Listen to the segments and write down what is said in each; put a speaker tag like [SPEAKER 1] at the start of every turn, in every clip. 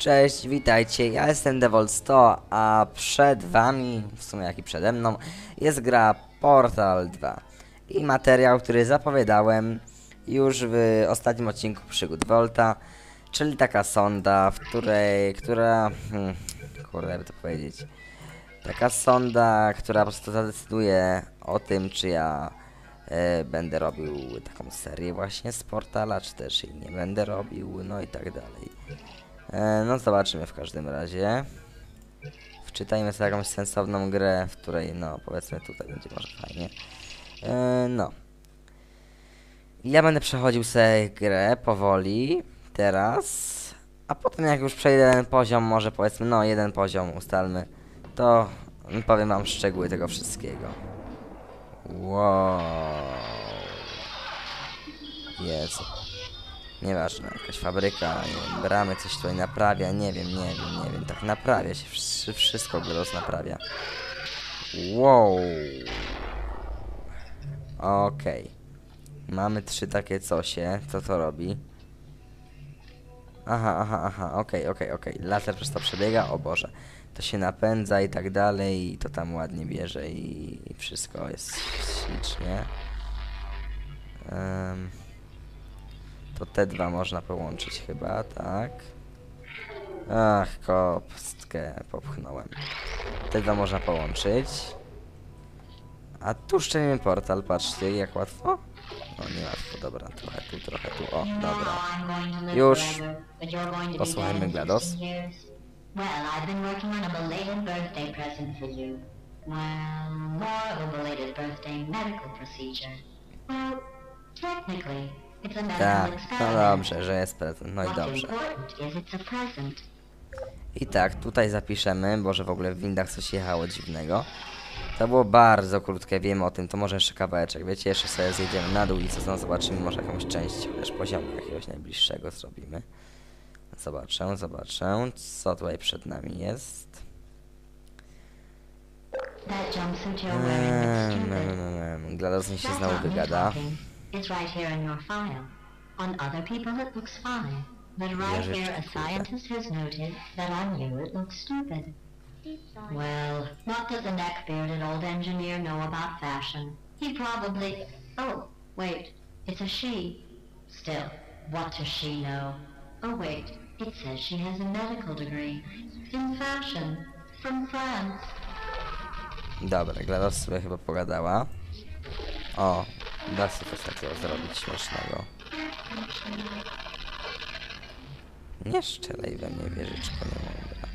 [SPEAKER 1] Cześć, witajcie, ja jestem Devol100, a przed wami, w sumie jak i przede mną, jest gra Portal 2 i materiał, który zapowiadałem już w ostatnim odcinku Przygód Volta, czyli taka sonda, w której, która, hmm, kurde, jakby to powiedzieć, taka sonda, która po prostu zadecyduje o tym, czy ja e, będę robił taką serię właśnie z Portala, czy też jej nie będę robił, no i tak dalej. E, no zobaczymy w każdym razie. Wczytajmy sobie jakąś sensowną grę, w której no powiedzmy tutaj będzie może fajnie. E, no. Ja będę przechodził sobie grę powoli, teraz. A potem jak już przejdę jeden poziom, może powiedzmy, no jeden poziom ustalmy, to powiem wam szczegóły tego wszystkiego. Wow. Jezu. Nieważne, jakaś fabryka, nie wiem, bramy coś tutaj naprawia, nie wiem, nie wiem, nie wiem, tak naprawia się, wszy- wszystko Gros naprawia. Wow. Okej. Mamy trzy takie cosie, co to robi? Aha, aha, aha, okej, okej, okej, laser przez to przebiega, o Boże. To się napędza i tak dalej, i to tam ładnie bierze i, i wszystko jest ślicznie. Em, to te dwa można połączyć chyba, tak? Ach, kopstkę popchnąłem. Te dwa można połączyć. A tu szczelimy portal, patrzcie jak łatwo. No nie łatwo, dobra, trochę tu, trochę tu, o, dobra. Już. Posłuchajmy GLaDOS.
[SPEAKER 2] Well, technically,
[SPEAKER 1] Tak, no dobrze, że jest prezent, no i dobrze. I tak, tutaj zapiszemy, bo że w ogóle w windach coś jechało dziwnego. To było bardzo krótkie, wiem o tym, to może jeszcze kawałeczek, wiecie, jeszcze sobie zjedziemy na dół i co tam zobaczymy, może jakąś część, chociaż poziomu jakiegoś najbliższego zrobimy. Zobaczę, zobaczę, co tutaj przed nami jest. Ehm,
[SPEAKER 2] stupid.
[SPEAKER 1] em, em, GLaDOS mi się znowu wygada.
[SPEAKER 2] It's right here in your file. On other people it looks fine. But right
[SPEAKER 1] Wierzę,
[SPEAKER 2] here a scientist has noted that on you it looks stupid. Well, what does a neck-bearded old engineer know about fashion? He probably... Oh, wait, it's a she. Still, what does she know? Oh wait, it says she has a medical degree. In fashion. From France.
[SPEAKER 1] Dobra, GLaDOS sobie chyba pogadała. O, da się coś takiego zrobić śmiesznego. Nie szczelej we mnie wieżyczko, nie mogę.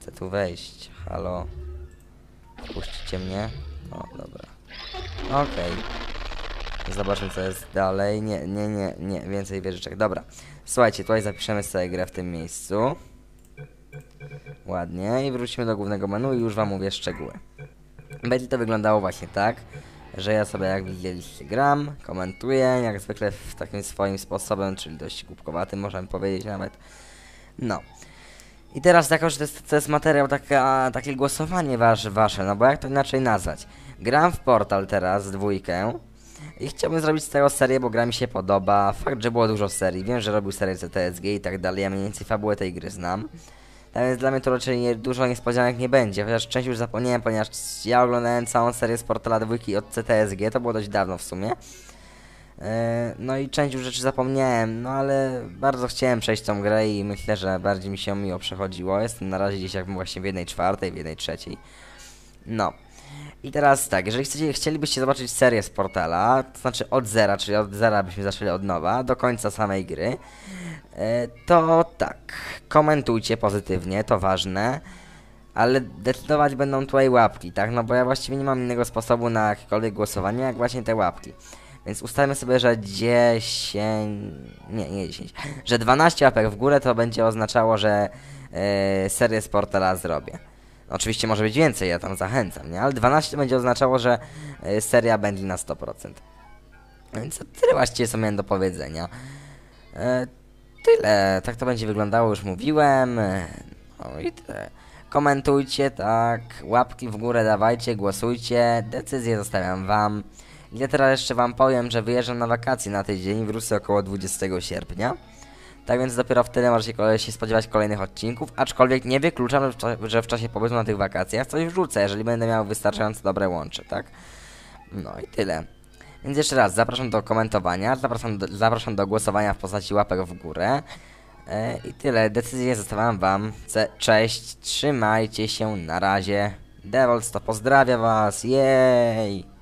[SPEAKER 1] Chcę tu wejść, halo. Wpuścicie mnie? O, dobra. Okej. Zobaczmy co jest dalej. Nie, nie, nie, nie, więcej wieżyczek. Dobra. Słuchajcie, tutaj zapiszemy sobie grę w tym miejscu. Ładnie. I wrócimy do głównego menu i już wam mówię szczegóły. Będzie to wyglądało właśnie tak, że ja sobie jak widzieliście gram, komentuję, jak zwykle w takim swoim sposobem, czyli dość głupkowatym, możemy powiedzieć nawet. No. I teraz jako, że to jest, to jest materiał taka, takie głosowanie wasz, wasze, no bo jak to inaczej nazwać? Gram w Portal teraz, dwójkę i chciałbym zrobić z tego serię, bo gra mi się podoba. Fakt, że było dużo serii, wiem, że robił serię CTSG i tak dalej, ja mniej więcej fabułę tej gry znam. Więc dla mnie to raczej dużo niespodzianek nie będzie, chociaż część już zapomniałem, ponieważ ja oglądałem całą serię z Portala dwójki od CTSG, to było dość dawno w sumie. E, No i część już rzeczy zapomniałem, no ale bardzo chciałem przejść tą grę i myślę, że bardziej mi się miło przechodziło. Jestem na razie gdzieś jak właśnie w jednej czwartej, w jednej trzeciej. No. I teraz tak, jeżeli chcecie, chcielibyście zobaczyć serię z portala, to znaczy od zera, czyli od zera byśmy zaczęli od nowa, do końca samej gry, e, to tak, komentujcie pozytywnie, to ważne, ale decydować będą tutaj łapki, tak? No bo ja właściwie nie mam innego sposobu na jakiekolwiek głosowanie, jak właśnie te łapki. Więc ustalmy sobie, że 10. Nie, nie 10. Że 12 łapek w górę to będzie oznaczało, że e, serię z portala zrobię. Oczywiście może być więcej, ja tam zachęcam, nie? Ale 12 będzie oznaczało, że e, seria będzie na 100%. Więc tyle właściwie co miałem do powiedzenia. E, tyle, tak to będzie wyglądało, już mówiłem. E, No i tyle. Komentujcie, tak, łapki w górę dawajcie, głosujcie, decyzję zostawiam wam. Ja teraz jeszcze wam powiem, że wyjeżdżam na wakacje na tydzień, wrócę około 20 sierpnia. Tak więc dopiero wtedy możecie się spodziewać kolejnych odcinków, aczkolwiek nie wykluczam, że w, czasie pobytu na tych wakacjach coś wrzucę, jeżeli będę miał wystarczająco dobre łącze, tak? No i tyle. Więc jeszcze raz, zapraszam do komentowania, zapraszam do, zapraszam do głosowania w postaci łapek w górę. E, I tyle, decyzję zostawiam wam. Cześć, trzymajcie się, na razie. Devils to pozdrawia was, jej!